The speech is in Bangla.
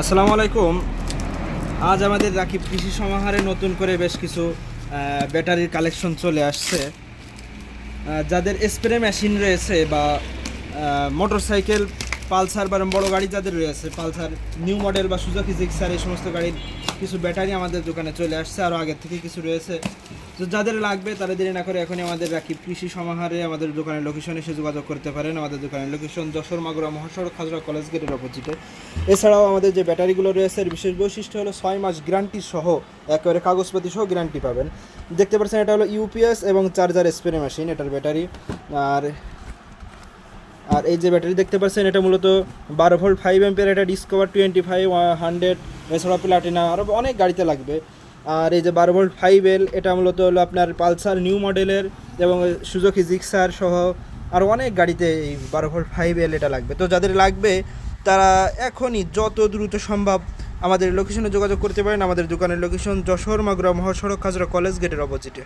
আসসালামু আলাইকুম। আজ আমাদের রাকিব কৃষি সমাহারে নতুন করে বেশ কিছু ব্যাটারির কালেকশন চলে আসছে। যাদের স্প্রে মেশিন রয়েছে বা মোটর সাইকেল পালসার বা বড় গাড়ি যাদের রয়েছে, পালসার, নিউ মডেল বা সুজুকি জিক্সার, এই সমস্ত গাড়ির কিছু ব্যাটারি আমাদের দোকানে চলে আসছে। আরও আগের থেকে কিছু রয়েছে। তো যাদের লাগবে তারা দেরি না করে এখনই আমাদের রাকিব কৃষি সমাহারে আমাদের দোকানের লোকেশন এসে যোগাযোগ করতে পারেন। আমাদের দোকানের লোকেশন যশোর মাগুরা মহাসড়ক, খাজরা কলেজ গেটের অপোজিটে এছাড়াও আমাদের যে ব্যাটারিগুলো রয়েছে, এর বিশেষ বৈশিষ্ট্য হলো ছয় মাস গ্যারান্টি সহ একেবারে কাগজপাতি সহ গ্যারান্টি পাবেন। দেখতে পাচ্ছেন এটা হলো ইউপিএস এবং চার্জার স্প্রে মেশিন এটার ব্যাটারি। আর আর এই যে ব্যাটারি দেখতে পাচ্ছেন, এটা মূলত বারো ভোল্ট ফাইভ এম্পের এটা ডিসকভার টোয়েন্টি ফাইভ হান্ড্রেড এছাড়া প্লাটিনা আরও অনেক গাড়িতে লাগবে। আর এই যে বারো ভোল্ট ফাইভ এল এটা মূলত হলো আপনার পালসার নিউ মডেলের এবং সুজুকি জিক্সার সহ আর অনেক গাড়িতে এই বারো ভোল্ট ফাইভ এল এটা লাগবে। তো যাদের লাগবে, তারা এখনই যত দ্রুত সম্ভব আমাদের লোকেশনে যোগাযোগ করতে পারেন। আমাদের দোকানের লোকেশন যশোর মাগুরা মহাসড়ক, খাজরা কলেজ গেটের অপোজিটে